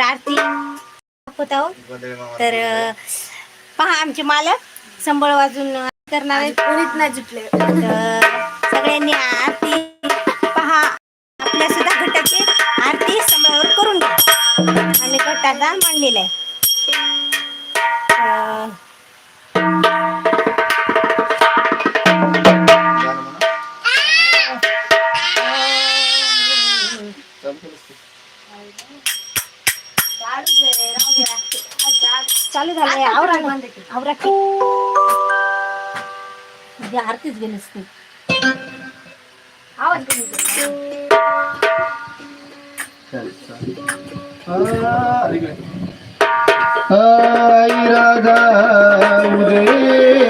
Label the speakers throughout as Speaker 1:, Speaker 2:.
Speaker 1: आरती दाखवत आहोत. तर पहा आमचे मालक संबळ वाजून करणार आहेत.
Speaker 2: कोणीच नाही
Speaker 1: सगळ्यांनी आरती पहा. आपल्या सुद्धा घटाची आरती संबळावर करून घ्या. आम्ही घट आता मांडलेला आहे. चालू झालंय आवरा. आवरा की. उद्या आरतीच गेली असते.
Speaker 2: आवाज कमी
Speaker 3: राधा उदय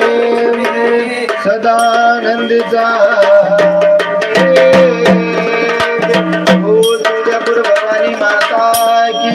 Speaker 3: सदानंदचा. भवानी माता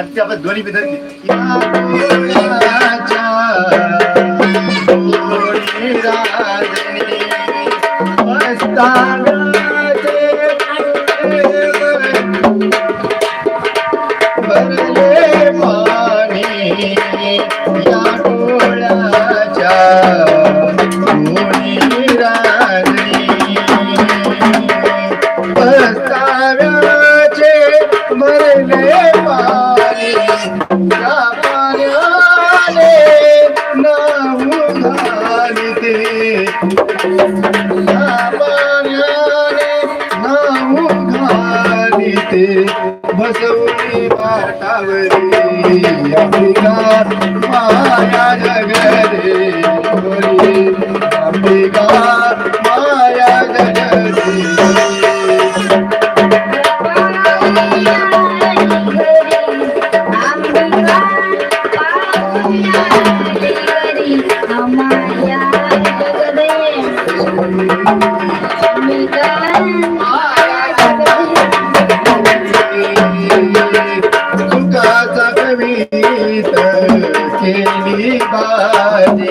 Speaker 3: ڌرتي ات ڌون به راجا বাজে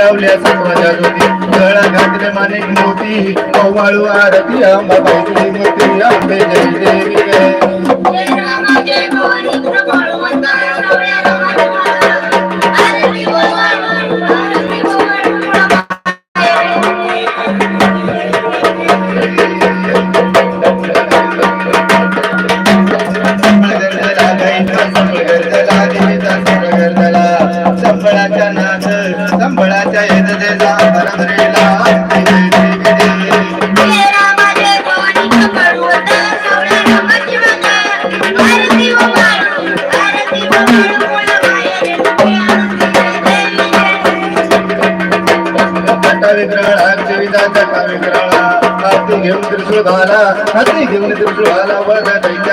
Speaker 3: लावल्या समाजा जोती. गळा घातले मानिक मोती. ओवाळू आरती आंबाबाई मोती आंबे जय देवी
Speaker 1: ತ್ರಿಶೂಲ ಹತ್ತಿ ತ್ರಿಶೂಲ ವರ ದೈತ್ಯ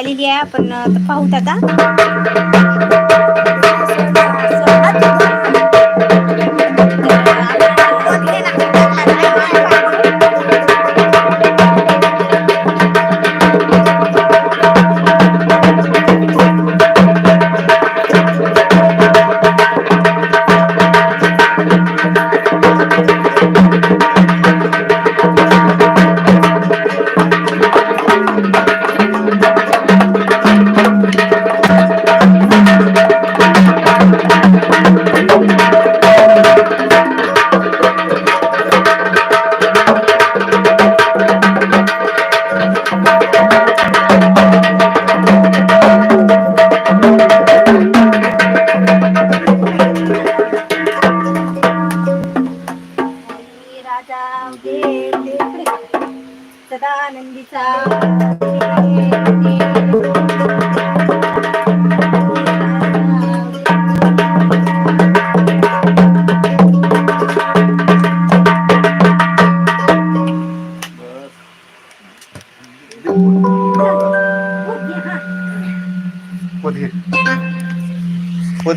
Speaker 1: आलेली आहे. आपण पाहूत आता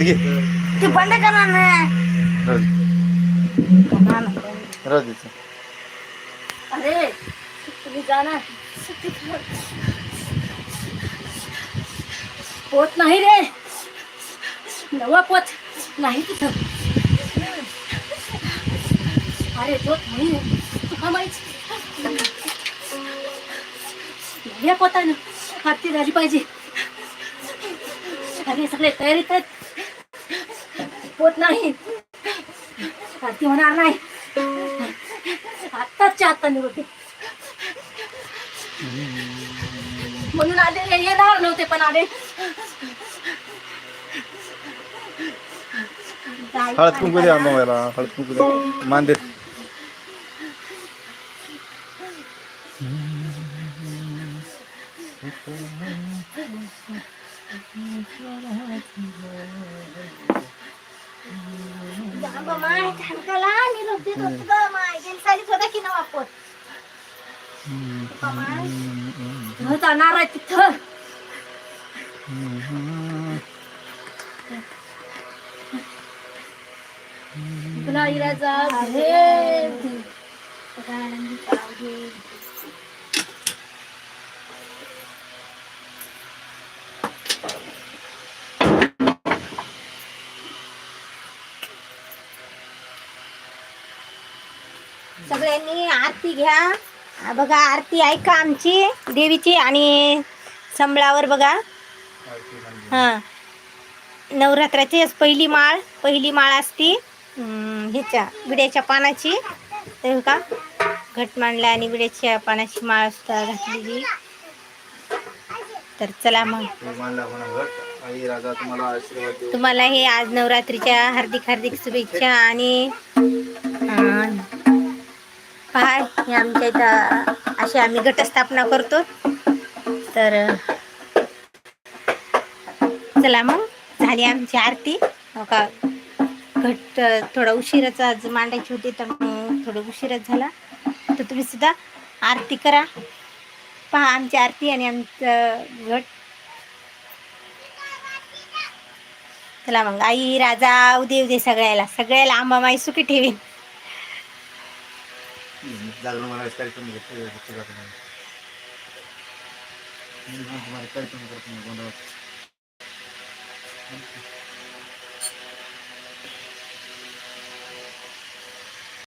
Speaker 3: घे
Speaker 1: ती बंद करा ना.
Speaker 2: अरे तुम्ही जा ना. पोत नाही रे. नवा पोत नाही तिथं. अरे पोत नाही तुका माहीत? पोतानं आरती झाली पाहिजे. अरे सगळे तयारीत आहेत. पोत नाही. ती होणार नाही. आत्ताच्या आत्ता निवडते. म्हणून आले येणार नव्हते पण आले.
Speaker 3: हळद कुंकू द्या मोबाईला हळद कुंकू द्या. मान देत.
Speaker 2: तिथं जाणार आहे तिथं. तुला इराचा घे.
Speaker 1: सगळ्यांनी आरती घ्या. बघा आरती ऐका आमची देवीची आणि संबळावर बघा. हां. नवरात्राची पहिली माळ पहिली माळ असती. ह्याच्या विड्याच्या पानाची. का घट मांडला आणि विड्याच्या पानाची माळ सुद्धा घातलेली. तर चला मग.
Speaker 3: तुम्हाला
Speaker 1: हे आज नवरात्रीच्या हार्दिक हार्दिक शुभेच्छा आणि पहा हे आमच्या इथं अशी आम्ही घटस्थापना करतो. तर चला मग झाली आमची आरती. का घट थोडा उशीरच आज मांडायची होती तर मग थोडं उशीरच झाला. तर तुम्ही सुद्धा आरती करा. पहा आमची आरती आणि आमचं घट. चला मग आई राजा उदे उदे सगळ्याला सगळ्याला आंबामाई सुखी ठेवीन.
Speaker 3: जागरण मला कार्यक्रम घेतले घेतले जाते नाही. मी पण तुम्हाला